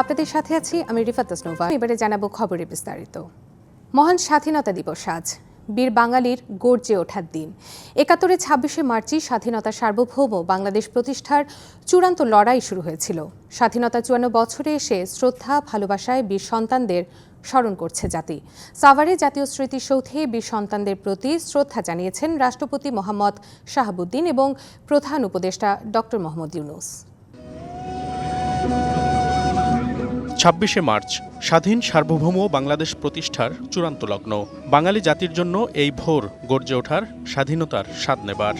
আপনাদের সাথে আছি আমি রিফাত তাসনোভা এবারে জানাব খবরে বিস্তারিত। মহান স্বাধীনতা দিবস আজ। বীর বাঙালির গর্জে ওঠার দিন। একাত্তরে ছাব্বিশে মার্চই স্বাধীনতা সার্বভৌম বাংলাদেশ প্রতিষ্ঠার চূড়ান্ত লড়াই শুরু হয়েছিল। স্বাধীনতা চুয়ান্ন বছরে এসে শ্রদ্ধা, ভালোবাসায় বীর সন্তানদের স্মরণ করছে জাতি। সাভারে জাতীয় স্মৃতিসৌধে বীর সন্তানদের প্রতি শ্রদ্ধা জানিয়েছেন রাষ্ট্রপতি মোহাম্মদ শাহাবুদ্দিন এবং প্রধান উপদেষ্টা ডক্টর মোহাম্মদ ইউনুস। ছাব্বিশে মার্চ, স্বাধীন সার্বভৌম বাংলাদেশ প্রতিষ্ঠার চূড়ান্ত লগ্ন। বাঙালি জাতির জন্য এই ভোর গর্জে ওঠার স্বাধীনতার স্বাদ নেবার।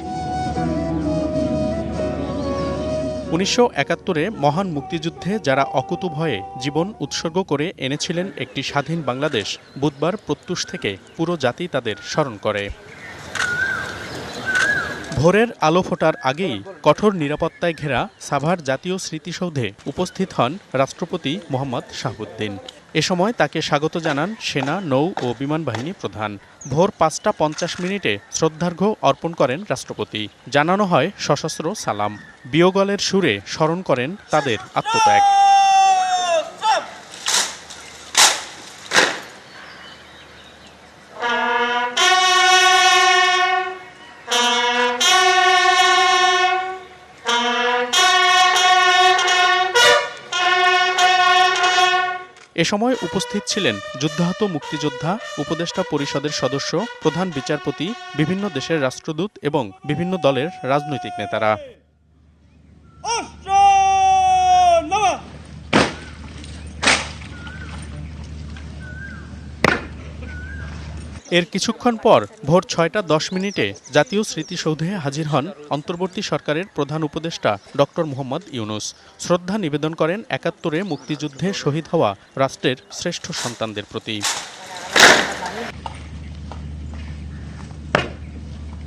উনিশশো একাত্তরে মহান মুক্তিযুদ্ধে যারা অকুতভয়ে জীবন উৎসর্গ করে এনেছিলেন একটি স্বাধীন বাংলাদেশ, বুধবার প্রত্যুষ থেকে পুরো জাতি তাদের স্মরণ করে। ভোরের আলো ফোটার আগেই কঠোর নিরাপত্তায় ঘেরা সাভার জাতীয় স্মৃতিসৌধে উপস্থিত হন রাষ্ট্রপতি মোহাম্মদ শাহাবুদ্দিন। এ সময় তাকে স্বাগত জানান সেনা, নৌ ও বিমান বাহিনী প্রধান। ভোর পাঁচটা পঞ্চাশ মিনিটে শ্রদ্ধার্ঘ্য অর্পণ করেন রাষ্ট্রপতি। জানানো হয় সশস্ত্র সালাম। বিয়োগলের সুরে স্মরণ করেন তাদের আত্মত্যাগ। এ সময় উপস্থিত ছিলেন যুদ্ধাহত মুক্তিযোদ্ধা, উপদেষ্টা পরিষদের সদস্য, প্রধান বিচারপতি, বিভিন্ন দেশের রাষ্ট্রদূত এবং বিভিন্ন দলের রাজনৈতিক নেতারা অস্ত্র নামা এর কিছুক্ষণ পর ভোর ছয়টা দশ মিনিটে জাতীয় স্মৃতিসৌধে হাজির হন অন্তর্বর্তী সরকারের প্রধান উপদেষ্টা ডক্টর মোহাম্মদ ইউনুস। শ্রদ্ধা নিবেদন করেন একাত্তরে মুক্তিযুদ্ধে শহীদ হওয়া রাষ্ট্রের শ্রেষ্ঠ সন্তানদের প্রতি।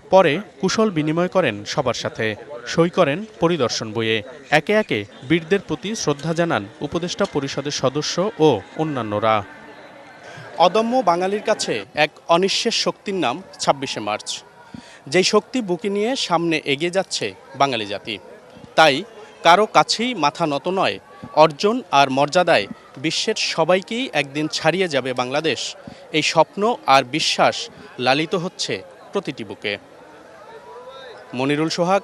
পরে কুশল বিনিময় করেন সবার সাথে। সই করেন পরিদর্শন বইয়ে। একে একে বীরদের প্রতি শ্রদ্ধা জানান উপদেষ্টা পরিষদের সদস্য ও অন্যান্যরা। অদম্য বাঙালির কাছে এক অনিঃশেষ শক্তির নাম ছাব্বিশে মার্চ। যেই শক্তি বুকে নিয়ে সামনে এগিয়ে যাচ্ছে বাঙালি জাতি। তাই কারও কাছেই মাথা নত নয়, অর্জন আর মর্যাদায় বিশ্বের সবাইকেই একদিন ছাড়িয়ে যাবে বাংলাদেশ। এই স্বপ্ন আর বিশ্বাস লালিত হচ্ছে প্রতিটি বুকে। মনিরুল সোহাগ,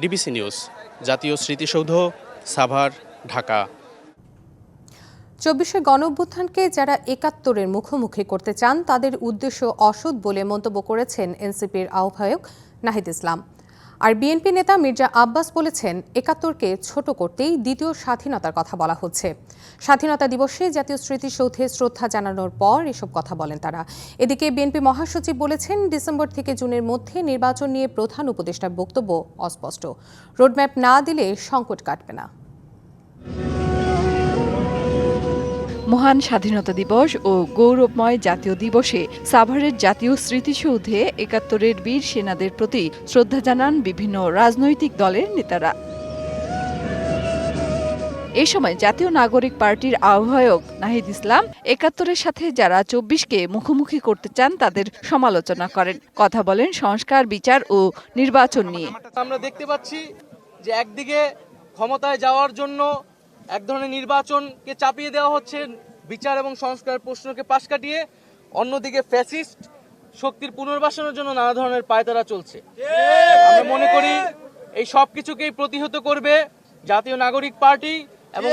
ডিবিসি নিউজ, জাতীয় স্মৃতিসৌধ, সাভার, ঢাকা। চব্বিশে গণ অভ্যুত্থানকে যারা একাত্তরের মুখোমুখি করতে চান, তাদের উদ্দেশ্য অসৎ বলে মন্তব্য করেছেন এনসিপির আহ্বায়ক নাহিদ ইসলাম। আর বিএনপি নেতা মির্জা আব্বাস বলেছেন, একাত্তরকে ছোট করতেই দ্বিতীয় স্বাধীনতার কথা বলা হচ্ছে। স্বাধীনতা দিবসে জাতীয় স্মৃতিসৌধে শ্রদ্ধা জানানোর পর এসব কথা বলেন তারা। এদিকে বিএনপি মহাসচিব বলেছেন, ডিসেম্বর থেকে জুনের মধ্যে নির্বাচন নিয়ে প্রধান উপদেষ্টার বক্তব্য অস্পষ্ট। রোডম্যাপ না দিলে সংকট কাটবে না। মহান স্বাধীনতা দিবস ও গৌরবময় জাতীয় দিবসে সাভারের জাতীয় স্মৃতিসৌধে একাত্তরের বীর সেনাদের প্রতি শ্রদ্ধা জানান বিভিন্ন রাজনৈতিক দলের নেতারা। এ সময় জাতীয় নাগরিক পার্টির আহ্বায়ক নাহিদ ইসলাম একাত্তরের সাথে যারা চব্বিশকে মুখোমুখি করতে চান তাদের সমালোচনা করেন। কথা বলেন সংস্কার, বিচার ও নির্বাচন নিয়ে। আমরা দেখতে পাচ্ছি যে একদিকে ক্ষমতায় যাওয়ার জন্য এক ধরনের নির্বাচনকে চাপিয়ে দেওয়া হচ্ছে, বিচার এবং সংস্কারের প্রশ্নকে পাশ কাটিয়ে, অন্যদিকে ফ্যাসিস্ট শক্তির পুনর্বাসনের জন্য নানা ধরনের পায়তারা চলছে। আমি মনে করি এই সব কিছুকেই প্রতিহত করবে জাতীয় নাগরিক পার্টি এবং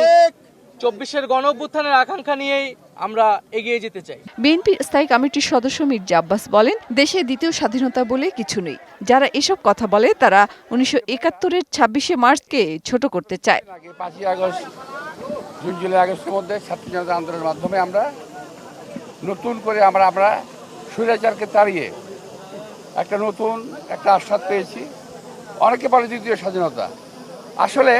চব্বিশের গণ অভ্যুত্থানের আকাঙ্ক্ষা নিয়েই আমরা এগিয়ে যেতে চাই। বিএনপির স্থায়ী কমিটির সদস্য মির্জা আব্বাস বলেন দেশে দ্বিতীয় স্বাধীনতা বলে কিছু নেই। যারা এসব কথা বলে তারা উনিশশো একাত্তরের ছাব্বিশে মার্চকে ছোট করতে চায়। আগে পাঁচই আগস্ট জুন জুলাই আগস্টের মধ্যে ছাত্র জনতা আন্দোলনের মাধ্যমে আমরা নতুন করে আমরা আমরা স্বৈরাচারকে তাড়িয়ে একটা নতুন একটা আস্বাদ পেয়েছি। অনেকে বলে দ্বিতীয় স্বাধীনতা। আসলে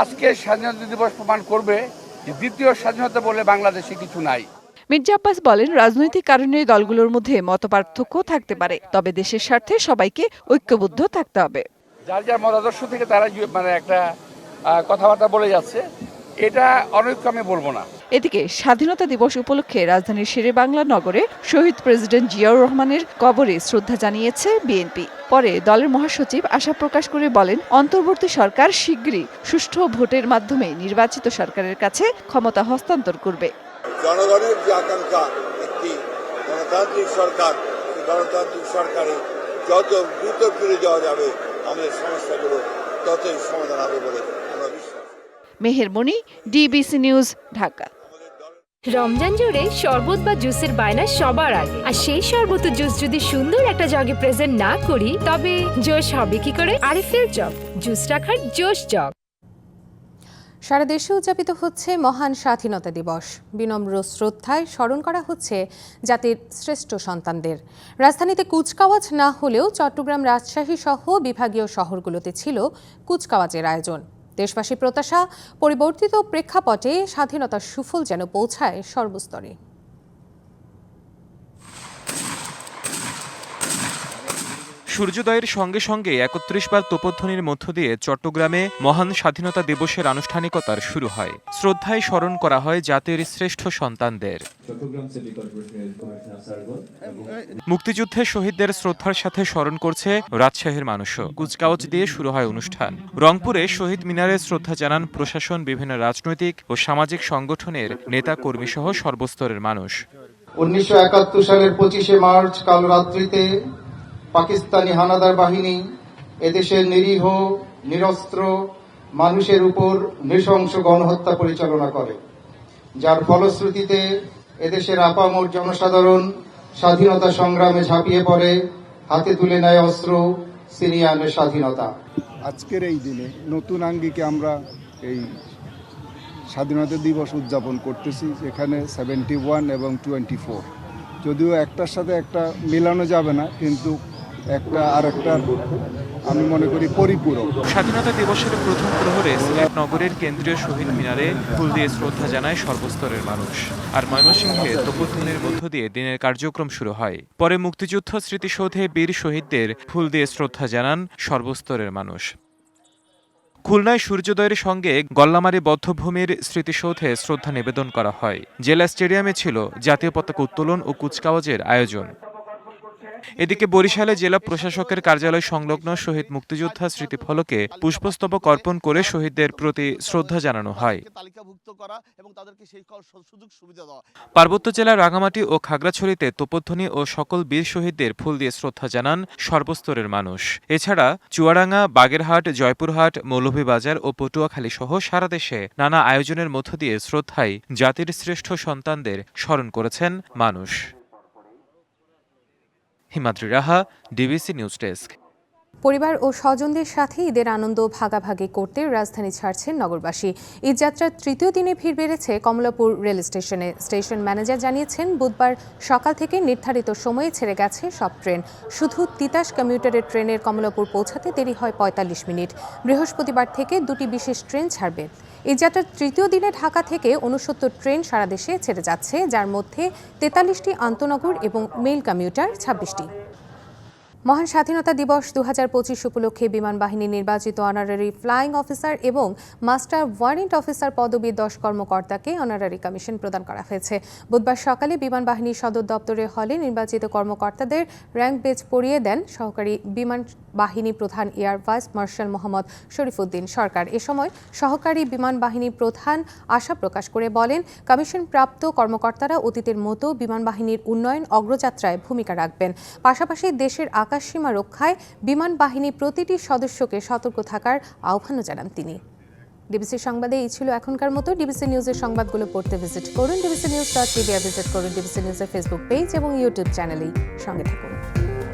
আজকে স্বাধীনতা দিবস প্রমাণ করবে যে দ্বিতীয় স্বাধীনতা বলে বাংলাদেশে কিছু নাই। মির্জা আব্বাস বলেন রাজনৈতিক কারণে দলগুলোর মধ্যে মতপার্থক্য থাকতে পারে তবে দেশের স্বার্থে সবাইকে ঐক্যবদ্ধ থাকতে হবে। যার যার মতাদর্শ থেকে তারা মানে একটা কথাবার্তা বলে যাচ্ছে। এটা অনৈক্য আমি বলব না। এদিকে স্বাধীনতা দিবস উপলক্ষে রাজধানীর শেরেবাংলা নগরে শহীদ প্রেসিডেন্ট জিয়াউর রহমানের কবরে শ্রদ্ধা জানিয়েছে বিএনপি। পরে দলের মহাসচিব আশা প্রকাশ করে বলেন অন্তর্বর্তী সরকার শিগগিরই সুষ্ঠু ভোটের মাধ্যমে নির্বাচিত সরকারের কাছে ক্ষমতা হস্তান্তর করবে। জনগণের যে আকাঙ্ক্ষা একটি গণতান্ত্রিক সরকার গণতান্ত্রিক সরকারে যত দ্রুত ফিরে যাওয়া যাবে আমাদের সমস্যাগুলো ততই সমাধান হবে বলে আমরা বিশ্বাস। Mehermoni DBC news Dhaka. Ramzan জুড়ে শরবত বা জুসের বায়না সবার আগে। আর সেই শরবত জুস যদি সুন্দর একটা জগে প্রেজেন্ট না করি, তবে জোশ হবে কি করে? আরিফেল জগ। জুস রাখার জোশ জগ। সারা দেশে উদযাপিত হচ্ছে মহান স্বাধীনতা দিবস। বিনম্র শ্রদ্ধায় স্মরণ করা হচ্ছে জাতির শ্রেষ্ঠ সন্তানদের। রাজধানীতে কুচকাওয়াজ না হলেও চট্টগ্রাম রাজশাহী সহ বিভাগীয় শহরগুলোতে ছিল কুচকাওয়াজের আয়োজন। দেশবাসী প্রত্যাশা পরিবর্তিত প্রেক্ষাপটে স্বাধীনতার সুফল যেন পৌঁছায় সর্বস্তরে। সূর্যোদয়ের সঙ্গে সঙ্গে একত্রিশ বার তোপধ্বনির মধ্য দিয়ে চট্টগ্রামে মহান স্বাধীনতা দিবসের আনুষ্ঠানিকতার শুরু হয়। শ্রদ্ধায় স্মরণ করা হয় জাতির শ্রেষ্ঠ সন্তানদের। মুক্তিযুদ্ধে শহীদদের শ্রদ্ধার সাথে স্মরণ করছে রাজশাহীর মানুষও। কুচকাওয়াজ দিয়ে শুরু হয় অনুষ্ঠান। রংপুরে শহীদ মিনারে শ্রদ্ধা জানান প্রশাসন বিভিন্ন রাজনৈতিক ও সামাজিক সংগঠনের নেতা কর্মী সহ সর্বস্তরের মানুষ। উনিশশো একাত্তর সালের পঁচিশে মার্চ কাল রাত্রিতে পাকিস্তানি হানাদার বাহিনী, এদেশের নিরীহ, নিরস্ত্র মানুষের উপর নৃশংস গণহত্যা পরিচালনা করে, যার ফলশ্রুতিতে এদেশের আপামর জনসাধারণ স্বাধীনতা সংগ্রামে ঝাঁপিয়ে পড়ে, হাতে তুলে নেয় অস্ত্র আনে স্বাধীনতা। আজকের এই দিনে নতুন আঙ্গিকে আমরা এই স্বাধীনতা দিবস উদযাপন করতেছি, যেখানে সেভেন্টি ওয়ান এবং টোয়েন্টি ফোর যদিও একটার সাথে একটা মেলানো যাবে না, কিন্তু একটা আর একটা আমি মনে করি পরিপূরক। স্বাধীনতা দিবসের প্রথম প্রহরে সিলেট নগরের কেন্দ্রীয় শহীদ মিনারে ফুল দিয়ে শ্রদ্ধা জানায় সর্বস্তরের মানুষ। আর ময়মনসিংহে তোপধ্বনির মধ্য দিয়ে দিনের কার্যক্রম শুরু হয়। পরে মুক্তিযুদ্ধ স্মৃতিসৌধে বীর শহীদদের ফুল দিয়ে শ্রদ্ধা জানান সর্বস্তরের মানুষ। খুলনায় সূর্যোদয়ের সঙ্গে গল্লামারী বদ্ধভূমির স্মৃতিসৌধে শ্রদ্ধা নিবেদন করা হয়। জেলা স্টেডিয়ামে ছিল জাতীয় পতাকা উত্তোলন ও কুচকাওয়াজের আয়োজন। এদিকে বরিশালে জেলা প্রশাসকের কার্যালয় সংলগ্ন শহীদ মুক্তিযোদ্ধা স্মৃতিফলকে পুষ্পস্তবক অর্পণ করে শহীদদের প্রতি শ্রদ্ধা জানানো হয়। পার্বত্য জেলার রাঙামাটি ও খাগড়াছড়িতে তোপধ্বনি ও সকল বীর শহীদদের ফুল দিয়ে শ্রদ্ধা জানান সর্বস্তরের মানুষ। এছাড়া চুয়াডাঙ্গা বাগেরহাট জয়পুরহাট মৌলভীবাজার ও পটুয়াখালী সহ সারা দেশে নানা আয়োজনের মধ্য দিয়ে শ্রদ্ধায় জাতির শ্রেষ্ঠ সন্তানদের স্মরণ করেছেন মানুষ। Himadri Raha DBC news desk পরিবার ও স্বজনদের সাথে ঈদের আনন্দ ভাগাভাগি করতে রাজধানী ছাড়ছেন নগরবাসী। ঈদযাত্রার তৃতীয় দিনে ভিড় বেড়েছে কমলাপুর রেল স্টেশনে। স্টেশন ম্যানেজার জানিয়েছেন, বুধবার সকাল থেকে নির্ধারিত সময়ে ছেড়ে গেছে সব ট্রেন। শুধু তিতাস কমিউটারের ট্রেনের কমলাপুর পৌঁছাতে দেরি হয় পঁয়তাল্লিশ মিনিট। বৃহস্পতিবার থেকে দুটি বিশেষ ট্রেন ছাড়বে। ঈদযাত্রার তৃতীয় দিনে ঢাকা থেকে উনসত্তর ট্রেন সারা দেশে ছেড়ে যাচ্ছে, যার মধ্যে তেতাল্লিশটি আন্তনগর এবং মেইল কমিউটার, ছাব্বিশটি। মহান স্বাধীনতা দিবস দু হাজার পঁচিশ উপলক্ষে বিমান বাহিনীর নির্বাচিত অনারারি ফ্লাইং অফিসার এবং মাস্টার ওয়ারেন্ট অফিসার পদবীর দশ কর্মকর্তাকে অনারারি কমিশন প্রদান করা হয়েছে। বুধবার সকালে বিমান বাহিনীর সদর দপ্তরের হলে নির্বাচিত কর্মকর্তাদের র্যাঙ্ক বেজ পড়িয়ে দেন সহকারী বিমান বাহিনী প্রধান air vice marshal Mohammad Sharifuddin Sarkar. এ সময় সহকারী বিমান বাহিনী প্রধান আশা প্রকাশ করে বলেন, কমিশন প্রাপ্ত কর্মকর্তারা অতীতের মতো বিমান বাহিনীর উন্নয়ন অগ্রযাত্রায় ভূমিকা রাখবেন। পাশাপাশি দেশের আকাশসীমা রক্ষায় বিমান বাহিনী প্রতিটি সদস্যকে সতর্ক থাকার আহ্বানও জানান তিনি। ডিবিসি সংবাদে এই ছিল এখনকার মতো। ডিবিসি নিউজের সংবাদগুলো পড়তে ভিজিট করুন। ডিবিসি নিউজ ডট ভিজিট করুন। ডিবিসি নিউজের ফেসবুক পেজ এবং ইউটিউব চ্যানেলেই সঙ্গে থাকুন।